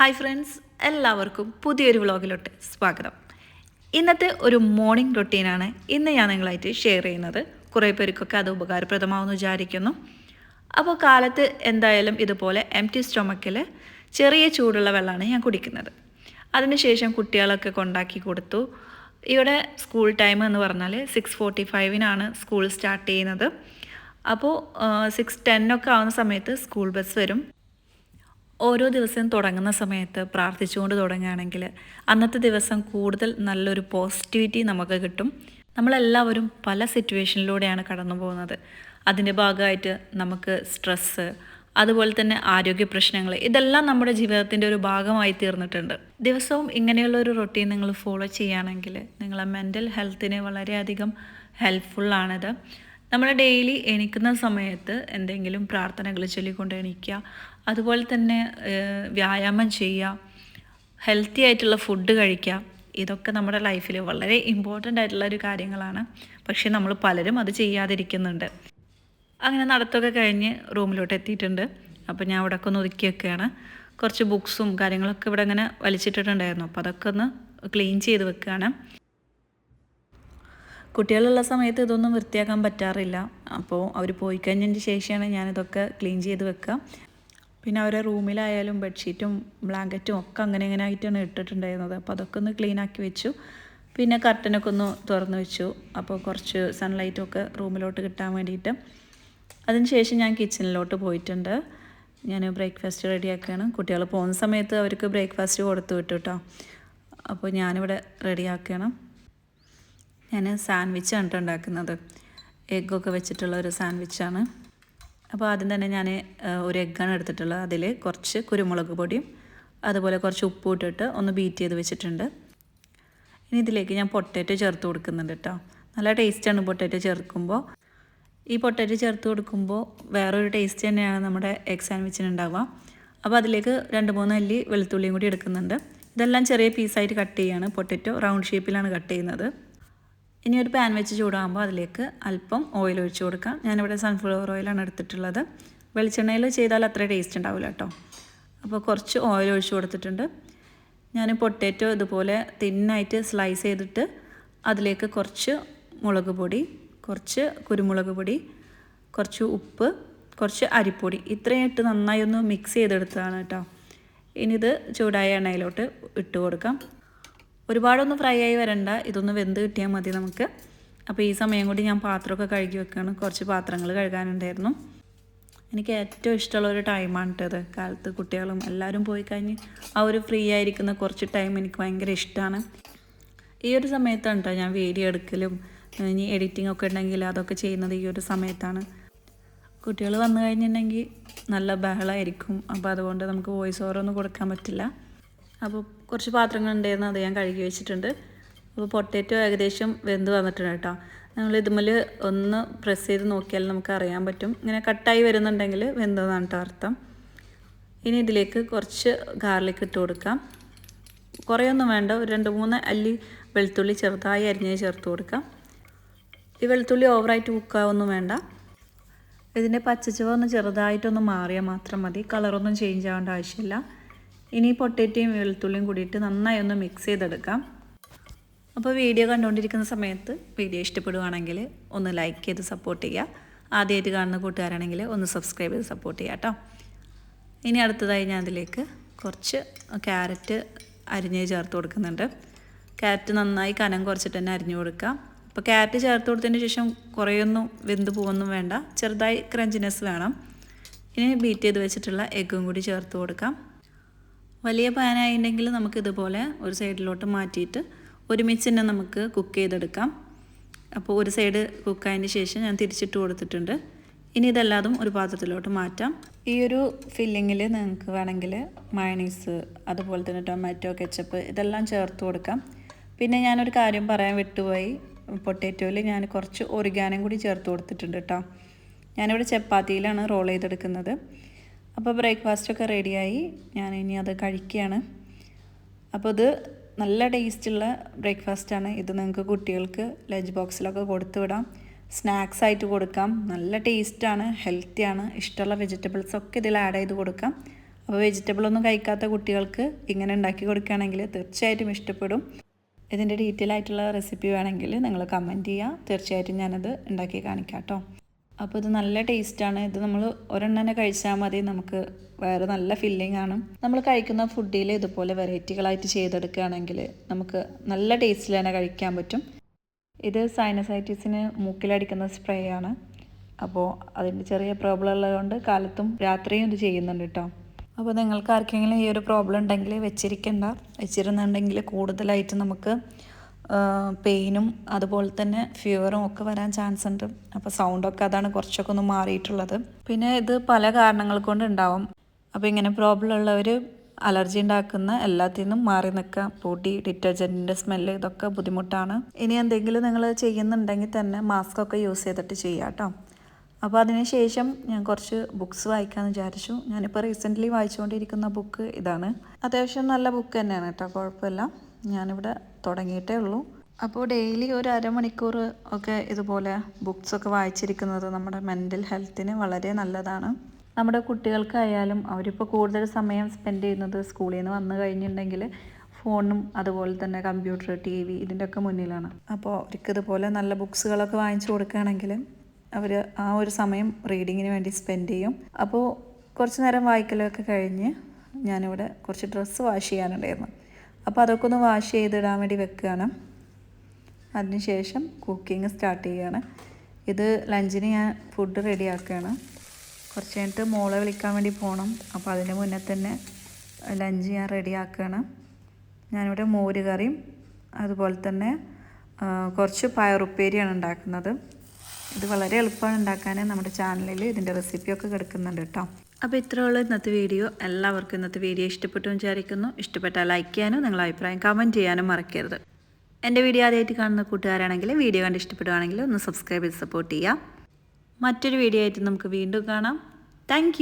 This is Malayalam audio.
ഹായ് ഫ്രണ്ട്സ് എല്ലാവർക്കും പുതിയൊരു വ്ളോഗിലോട്ട് സ്വാഗതം. ഇന്നത്തെ ഒരു മോർണിംഗ് റൊട്ടീനാണ് ഇന്ന് ഞാൻ നിങ്ങളായിട്ട് ഷെയർ ചെയ്യുന്നത്. കുറേ പേർക്കൊക്കെ അത് ഉപകാരപ്രദമാവുമെന്ന് വിചാരിക്കുന്നു. അപ്പോൾ കാലത്ത് എന്തായാലും ഇതുപോലെ എം ടി സ്റ്റൊമക്കിൽ ചെറിയ ചൂടുള്ള വെള്ളമാണ് ഞാൻ കുടിക്കുന്നത്. അതിനുശേഷം കുട്ടികളൊക്കെ കൊണ്ടാക്കി കൊടുത്തു. ഇവിടെ സ്കൂൾ ടൈം എന്ന് പറഞ്ഞാൽ സിക്സ് ഫോർട്ടി ഫൈവിനാണ് സ്കൂൾ സ്റ്റാർട്ട് ചെയ്യുന്നത്. അപ്പോൾ സിക്സ് ടെന്നൊക്കെ ആവുന്ന സമയത്ത് സ്കൂൾ ബസ് വരും. ഓരോ ദിവസവും തുടങ്ങുന്ന സമയത്ത് പ്രാർത്ഥിച്ചുകൊണ്ട് തുടങ്ങുകയാണെങ്കിൽ അന്നത്തെ ദിവസം കൂടുതൽ നല്ലൊരു പോസിറ്റിവിറ്റി നമുക്ക് കിട്ടും. നമ്മളെല്ലാവരും പല സിറ്റുവേഷനിലൂടെയാണ് കടന്നു പോകുന്നത്. അതിന്റെ ഭാഗമായിട്ട് നമുക്ക് സ്ട്രെസ്സ് അതുപോലെ തന്നെ ആരോഗ്യ പ്രശ്നങ്ങൾ ഇതെല്ലാം നമ്മുടെ ജീവിതത്തിന്റെ ഒരു ഭാഗമായി തീർന്നിട്ടുണ്ട്. ദിവസവും ഇങ്ങനെയുള്ള ഒരു റൊട്ടീൻ നിങ്ങൾ ഫോളോ ചെയ്യുകയാണെങ്കിൽ നിങ്ങളെ മെന്റൽ ഹെൽത്തിന് വളരെയധികം ഹെൽപ്ഫുള്ളാണിത് നമ്മൾ ഡെയിലി എണീക്കുന്ന സമയത്ത് എന്തെങ്കിലും പ്രാർത്ഥനകൾ ചൊല്ലിക്കൊണ്ട് എണീക്കുക. അതുപോലെ തന്നെ വ്യായാമം ചെയ്യുക ഹെൽത്തി ആയിട്ടുള്ള ഫുഡ് കഴിക്കുക ഇതൊക്കെ നമ്മുടെ ലൈഫിൽ വളരെ ഇമ്പോർട്ടന്റ് ആയിട്ടുള്ള ഒരു കാര്യങ്ങളാണ്. പക്ഷേ നമ്മൾ പലരും അത് ചെയ്യാതിരിക്കുന്നുണ്ട്. അങ്ങനെ നടത്തൊക്കെ കഴിഞ്ഞ് റൂമിലോട്ട് എത്തിയിട്ടുണ്ട്. അപ്പോൾ ഞാൻ അവിടെ ഒന്ന് ഒതുക്കി വെക്കുകയാണ്. കുറച്ച് ബുക്സും കാര്യങ്ങളൊക്കെ ഇവിടെ ഇങ്ങനെ വലിച്ചിട്ടിട്ടുണ്ടായിരുന്നു. അപ്പോൾ അതൊക്കെ ഒന്ന് ക്ലീൻ ചെയ്ത് വെക്കുകയാണ്. കുട്ടികളുള്ള സമയത്ത് ഇതൊന്നും വൃത്തിയാക്കാൻ പറ്റാറില്ല. അപ്പോൾ അവർ പോയി കഴിഞ്ഞതിന് ശേഷമാണ് ഞാനിതൊക്കെ ക്ലീൻ ചെയ്ത് വെക്കുക. പിന്നെ അവരെ റൂമിലായാലും ബെഡ്ഷീറ്റും ബ്ലാങ്കറ്റും ഒക്കെ അങ്ങനെ ഇങ്ങനെ ആയിട്ടാണ് ഇട്ടിട്ടുണ്ടായിരുന്നത്. അപ്പോൾ അതൊക്കെ ഒന്ന് ക്ലീൻ ആക്കി വെച്ചു. പിന്നെ കർട്ടനൊക്കെ ഒന്ന് തുറന്നു വെച്ചു. അപ്പോൾ കുറച്ച് സൺലൈറ്റൊക്കെ റൂമിലോട്ട് കിട്ടാൻ വേണ്ടിയിട്ട്. അതിനുശേഷം ഞാൻ കിച്ചണിലോട്ട് പോയിട്ടുണ്ട്. ഞാൻ ബ്രേക്ക്ഫാസ്റ്റ് റെഡിയാക്കുകയാണ്. കുട്ടികൾ പോകുന്ന സമയത്ത് അവർക്ക് ബ്രേക്ക്ഫാസ്റ്റ് കൊടുത്തു വിട്ടു കേട്ടോ അപ്പോൾ ഞാനിവിടെ റെഡിയാക്കുകയാണ്. ഞാൻ ആണ് ഉണ്ടാക്കുന്നത്. എഗ്ഗൊക്കെ വെച്ചിട്ടുള്ള ഒരു സാൻഡ്വിച്ചാണ് അപ്പോൾ ആദ്യം തന്നെ ഞാൻ ഒരു എഗ്ഗാണ് എടുത്തിട്ടുള്ളത്. അതിൽ കുറച്ച് കുരുമുളക് പൊടിയും അതുപോലെ കുറച്ച് ഉപ്പും ഇട്ടിട്ട് ഒന്ന് ബീറ്റ് ചെയ്ത് വെച്ചിട്ടുണ്ട്. ഇനി ഇതിലേക്ക് ഞാൻ പൊട്ടാറ്റോ ചേർത്ത് കൊടുക്കുന്നുണ്ട് കേട്ടോ നല്ല ടേസ്റ്റാണ് പൊട്ടാറ്റോ ചേർക്കുമ്പോൾ ഈ പൊട്ടാറ്റോ ചേർത്ത് കൊടുക്കുമ്പോൾ വേറൊരു ടേസ്റ്റ് തന്നെയാണ് നമ്മുടെ എഗ് സാൻഡ്വിച്ചിന് ഉണ്ടാവുക. അപ്പോൾ അതിലേക്ക് രണ്ട് മൂന്ന് അല്ലി വെളുത്തുള്ളിയും കൂടി എടുക്കുന്നുണ്ട്. ഇതെല്ലാം ചെറിയ പീസായിട്ട് കട്ട് ചെയ്യാണ്. പൊട്ടറ്റോ റൗണ്ട് ഷേപ്പിലാണ് കട്ട് ചെയ്യുന്നത്. ഇനി ഒരു പാൻ വെച്ച് ചൂടാകുമ്പോൾ അതിലേക്ക് അല്പം ഓയിൽ ഒഴിച്ച് കൊടുക്കാം. ഞാനിവിടെ സൺഫ്ലവർ ഓയിലാണ് എടുത്തിട്ടുള്ളത്. വെളിച്ചെണ്ണയിൽ ചെയ്താൽ അത്ര ടേസ്റ്റ് ഉണ്ടാവില്ല കേട്ടോ. അപ്പോൾ കുറച്ച് ഓയിൽ ഒഴിച്ച് കൊടുത്തിട്ടുണ്ട്. ഞാൻ പൊട്ടേറ്റോ ഇതുപോലെ തിന്നായിട്ട് സ്ലൈസ് ചെയ്തിട്ട് അതിലേക്ക് കുറച്ച് മുളക് പൊടി കുറച്ച് കുരുമുളക് പൊടി കുറച്ച് ഉപ്പ് കുറച്ച് അരിപ്പൊടി ഇത്രയും ഇട്ട് നന്നായി ഒന്ന് മിക്സ് ചെയ്തെടുത്തതാണ് കേട്ടോ. ഇനി ഇത് ചൂടായ എണ്ണയിലോട്ട് ഇട്ട് കൊടുക്കാം. ഒരുപാടൊന്നും ഫ്രൈ ആയി വരണ്ട. ഇതൊന്ന് വെന്ത് കിട്ടിയാൽ മതി നമുക്ക്. അപ്പോൾ ഈ സമയം കൂടി ഞാൻ പാത്രമൊക്കെ കഴുകി വെക്കുകയാണ് കുറച്ച് പാത്രങ്ങൾ കഴുകാനുണ്ടായിരുന്നു. എനിക്ക് ഏറ്റവും ഇഷ്ടമുള്ള ഒരു ടൈമാണ് കേട്ടത് കാലത്ത് കുട്ടികളും എല്ലാവരും പോയി കഴിഞ്ഞ് ആ ഒരു ഫ്രീ ആയിരിക്കുന്ന കുറച്ച് ടൈം എനിക്ക് ഭയങ്കര ഇഷ്ടമാണ് ഈ ഒരു സമയത്താണ് കേട്ടോ ഞാൻ വീഡിയോ എടുക്കലും ഇനി എഡിറ്റിംഗ് ഒക്കെ ഉണ്ടെങ്കിൽ അതൊക്കെ ചെയ്യുന്നത് ഈ ഒരു സമയത്താണ്. കുട്ടികൾ വന്നു കഴിഞ്ഞിട്ടുണ്ടെങ്കിൽ നല്ല ബഹളമായിരിക്കും അപ്പോൾ അതുകൊണ്ട് നമുക്ക് വോയിസ് ഓവർ ഒന്നും കൊടുക്കാൻ പറ്റില്ല. അപ്പോൾ കുറച്ച് പാത്രങ്ങൾ ഉണ്ടായിരുന്നു അത് ഞാൻ കഴുകി വെച്ചിട്ടുണ്ട്. അപ്പോൾ പൊട്ടേറ്റോ ഏകദേശം വെന്ത് വന്നിട്ടുണ്ട് കേട്ടോ. നമ്മൾ ഇതുമ്മൽ ഒന്ന് പ്രസ് ചെയ്ത് നോക്കിയാൽ നമുക്ക് അറിയാൻ പറ്റും. ഇങ്ങനെ കട്ടായി വരുന്നുണ്ടെങ്കിൽ വെന്തതാണ് കേട്ടോ അർത്ഥം. ഇനി ഇതിലേക്ക് കുറച്ച് ഗാർലിക് ഇട്ട് കൊടുക്കാം. കുറേയൊന്നും വേണ്ട ഒരു രണ്ട് മൂന്ന് അല്ലി വെളുത്തുള്ളി ചെറുതായി അരിഞ്ഞ് ചേർത്ത് കൊടുക്കാം. ഈ വെളുത്തുള്ളി ഓവറായിട്ട് കുക്കാവൊന്നും വേണ്ട. ഇതിന്റെ പച്ചച്ചുവ ഒന്ന് ചെറുതായിട്ടൊന്ന് മാറിയാൽ മാത്രം മതി. കളറൊന്നും ചേഞ്ച് ആവേണ്ട ആവശ്യമില്ല. ഇനി പൊട്ടേറ്റയും വെളുത്തുള്ളിയും കൂടിയിട്ട് നന്നായി ഒന്ന് മിക്സ് ചെയ്തെടുക്കാം. അപ്പോൾ വീഡിയോ കണ്ടുകൊണ്ടിരിക്കുന്ന സമയത്ത് വീഡിയോ ഇഷ്ടപ്പെടുവാണെങ്കിൽ ഒന്ന് ലൈക്ക് ചെയ്ത് സപ്പോർട്ട് ചെയ്യുക. ആദ്യമായിട്ട് കാണുന്ന കൂട്ടുകാരാണെങ്കിൽ ഒന്ന് സബ്സ്ക്രൈബ് ചെയ്ത് സപ്പോർട്ട് ചെയ്യുക കേട്ടോ. ഇനി അടുത്തതായി ഞാൻ അതിലേക്ക് കുറച്ച് ക്യാരറ്റ് അരിഞ്ഞ് ചേർത്ത് കൊടുക്കുന്നുണ്ട്. ക്യാരറ്റ് നന്നായി കനം കുറച്ചിട്ട് തന്നെ അരിഞ്ഞു കൊടുക്കാം. അപ്പോൾ ക്യാരറ്റ് ചേർത്ത് കൊടുത്തതിന് ശേഷം കുറേയൊന്നും വെന്ത് പോകുമൊന്നും വേണ്ട. ചെറുതായി ക്രഞ്ചിനെസ് വേണം. ഇനി ബീറ്റ് ചെയ്ത് വെച്ചിട്ടുള്ള എഗ്ഗും കൂടി ചേർത്ത് കൊടുക്കാം. വലിയ പാനായിട്ടുണ്ടെങ്കിൽ നമുക്ക് ഇതുപോലെ ഒരു സൈഡിലോട്ട് മാറ്റിയിട്ട് ഒരുമിച്ച് തന്നെ നമുക്ക് കുക്ക് ചെയ്തെടുക്കാം. അപ്പോൾ ഒരു സൈഡ് കുക്കായതിന് ശേഷം ഞാൻ തിരിച്ചിട്ട് കൊടുത്തിട്ടുണ്ട്. ഇനി ഇതെല്ലാതും ഒരു പാത്രത്തിലോട്ട് മാറ്റാം. ഈ ഒരു ഫില്ലിങ്ങിൽ നിങ്ങൾക്ക് വേണമെങ്കിൽ മയണീസ് അതുപോലെ തന്നെ ടൊമാറ്റോ കെച്ചപ്പ് ഇതെല്ലാം ചേർത്ത് കൊടുക്കാം. പിന്നെ ഞാനൊരു കാര്യം പറയാൻ വിട്ടുപോയി. പൊട്ടേറ്റോയിൽ ഞാൻ കുറച്ച് ഒറിഗാനും കൂടി ചേർത്ത് കൊടുത്തിട്ടുണ്ട് കേട്ടോ ഞാനിവിടെ ചപ്പാത്തിയിലാണ് റോൾ ചെയ്തെടുക്കുന്നത്. അപ്പോൾ ബ്രേക്ക്ഫാസ്റ്റൊക്കെ റെഡിയായി. ഞാൻ ഇനി അത് കഴിക്കുകയാണ്. അപ്പോൾ ഇത് നല്ല ടേസ്റ്റുള്ള ബ്രേക്ക്ഫാസ്റ്റാണ്. ഇത് നിങ്ങൾക്ക് കുട്ടികൾക്ക് ലഞ്ച് ബോക്സിലൊക്കെ കൊടുത്തു വിടാം സ്നാക്സ് ആയിട്ട് കൊടുക്കാം. നല്ല ടേസ്റ്റാണ് ഹെൽത്തിയാണ്. ഇഷ്ടമുള്ള വെജിറ്റബിൾസ് ഒക്കെ ഇതിൽ ആഡ് ചെയ്ത് കൊടുക്കാം. അപ്പോൾ വെജിറ്റബിൾ ഒന്നും കഴിക്കാത്ത കുട്ടികൾക്ക് ഇങ്ങനെ ഉണ്ടാക്കി കൊടുക്കുകയാണെങ്കിൽ തീർച്ചയായിട്ടും ഇഷ്ടപ്പെടും. ഇതിന്റെ ഡീറ്റെയിൽ ആയിട്ടുള്ള റെസിപ്പി വേണമെങ്കിൽ നിങ്ങൾ കമന്റ് ചെയ്യുക. തീർച്ചയായിട്ടും ഞാനത് ഉണ്ടാക്കി കാണിക്കാം കേട്ടോ. അപ്പോൾ ഇത് നല്ല ടേസ്റ്റാണ്. ഇത് നമ്മൾ ഒരെണ്ണം തന്നെ കഴിച്ചാൽ മതി. നമുക്ക് വേറെ നല്ല ഫില്ലിംഗ് ആണ്. നമ്മൾ കഴിക്കുന്ന ഫുഡിൽ ഇതുപോലെ വെറൈറ്റികളായിട്ട് ചെയ്തെടുക്കുകയാണെങ്കിൽ നമുക്ക് നല്ല ടേസ്റ്റിൽ തന്നെ കഴിക്കാൻ പറ്റും. ഇത് സൈനസൈറ്റിസിന് മൂക്കിലടിക്കുന്ന സ്പ്രേ ആണ്. അപ്പോൾ അതിന്റെ ചെറിയ പ്രോബ്ലം ഉള്ളതുകൊണ്ട് കാലത്തും രാത്രിയും ഇത് ചെയ്യുന്നുണ്ട് കേട്ടോ അപ്പോൾ നിങ്ങൾക്ക് ആർക്കെങ്കിലും ഈ ഒരു പ്രോബ്ലം ഉണ്ടെങ്കിൽ വെച്ചിരിക്കണ്ട. വെച്ചിരുന്നുണ്ടെങ്കിൽ കൂടുതലായിട്ട് നമുക്ക് പെയിനും അതുപോലെ തന്നെ ഫീവറും ഒക്കെ വരാൻ ചാൻസ് ഉണ്ട്. അപ്പോൾ സൗണ്ടൊക്കെ അതാണ് കുറച്ചൊക്കെ ഒന്ന് മാറിയിട്ടുള്ളത്. പിന്നെ ഇത് പല കാരണങ്ങൾ കൊണ്ട് ഉണ്ടാവും. അപ്പോൾ ഇങ്ങനെ പ്രോബ്ലം ഉള്ളവർ അലർജി ഉണ്ടാക്കുന്ന എല്ലാത്തിൽ നിന്നും മാറി നിൽക്കുക. പൊടി ഡിറ്റർജന്റിന്റെ സ്മെല്ല് ഇതൊക്കെ ബുദ്ധിമുട്ടാണ്. ഇനി എന്തെങ്കിലും നിങ്ങൾ ചെയ്യുന്നുണ്ടെങ്കിൽ തന്നെ മാസ്ക് ഒക്കെ യൂസ് ചെയ്തിട്ട് ചെയ്യാം കേട്ടോ അപ്പോൾ അതിന് ശേഷം ഞാൻ കുറച്ച് ബുക്ക്സ് വായിക്കാമെന്ന് വിചാരിച്ചു. ഞാനിപ്പോൾ റീസെന്റ്ലി വായിച്ചുകൊണ്ടിരിക്കുന്ന ബുക്ക് ഇതാണ്. അത്യാവശ്യം നല്ല ബുക്ക് തന്നെയാണ് കേട്ടോ കുഴപ്പമില്ല. ഞാനിവിടെ തുടങ്ങിയിട്ടേ ഉള്ളൂ. അപ്പോൾ ഡെയിലി ഒരു അരമണിക്കൂർ ഒക്കെ ഇതുപോലെ ബുക്സൊക്കെ വായിച്ചിരിക്കുന്നത് നമ്മുടെ മെന്റൽ ഹെൽത്തിന് വളരെ നല്ലതാണ്. നമ്മുടെ കുട്ടികൾക്കായാലും അവരിപ്പോൾ കൂടുതൽ സമയം സ്പെൻഡ് ചെയ്യുന്നത് സ്കൂളിൽ നിന്ന് വന്നു കഴിഞ്ഞിട്ടുണ്ടെങ്കിൽ ഫോണും അതുപോലെ തന്നെ കമ്പ്യൂട്ടർ ടി വി ഇതിന്റെയൊക്കെ മുന്നിലാണ്. അപ്പോൾ അവർക്ക് ഇതുപോലെ നല്ല ബുക്സുകളൊക്കെ വാങ്ങിച്ചു കൊടുക്കുകയാണെങ്കിൽ അവർ ആ ഒരു സമയം റീഡിങ്ങിന് വേണ്ടി സ്പെൻഡ് ചെയ്യും. അപ്പോൾ കുറച്ച് നേരം വായിക്കലൊക്കെ കഴിഞ്ഞ് ഞാനിവിടെ കുറച്ച് ഡ്രസ്സ് വാഷ് ചെയ്യാനുണ്ടായിരുന്നു. അപ്പോൾ അതൊക്കെ ഒന്ന് വാഷ് ചെയ്തിടാൻ വേണ്ടി വെക്കുകയാണ്. അതിനുശേഷം കുക്കിംഗ് സ്റ്റാർട്ട് ചെയ്യുകയാണ്. ഇത് ലഞ്ചിന് ഞാൻ ഫുഡ് റെഡിയാക്കുകയാണ് കുറച്ച് കഴിഞ്ഞിട്ട് മോളെ വിളിക്കാൻ വേണ്ടി പോകണം. അപ്പോൾ അതിന് മുന്നേ തന്നെ ലഞ്ച് ഞാൻ റെഡിയാക്കുകയാണ് ഞാനിവിടെ മോര് കറിയും അതുപോലെ തന്നെ കുറച്ച് പയറുപ്പേരിയാണ് ഉണ്ടാക്കുന്നത്. ഇത് വളരെ എളുപ്പമാണ് ഉണ്ടാക്കാൻ. നമ്മുടെ ചാനലിൽ ഇതിന്റെ റെസിപ്പിയൊക്കെ കിടക്കുന്നുണ്ട് കേട്ടോ. അപ്പോൾ ഇത്രയുള്ള ഇന്നത്തെ വീഡിയോ. എല്ലാവർക്കും ഇന്നത്തെ വീഡിയോ ഇഷ്ടപ്പെട്ടു വിചാരിക്കുന്നു. ഇഷ്ടപ്പെട്ടാൽ ലൈക്ക് ചെയ്യാനും നിങ്ങളുടെ അഭിപ്രായം കമന്റ് ചെയ്യാനും മറക്കരുത്. എന്റെ വീഡിയോ ആദ്യമായിട്ട് കാണുന്ന കൂട്ടുകാരാണെങ്കിൽ വീഡിയോ കണ്ട് ഇഷ്ടപ്പെടുകയാണെങ്കിൽ ഒന്ന് സബ്സ്ക്രൈബ് ചെയ്ത് സപ്പോർട്ട് ചെയ്യുക. മറ്റൊരു വീഡിയോ ആയിട്ട് നമുക്ക് വീണ്ടും കാണാം. താങ്ക്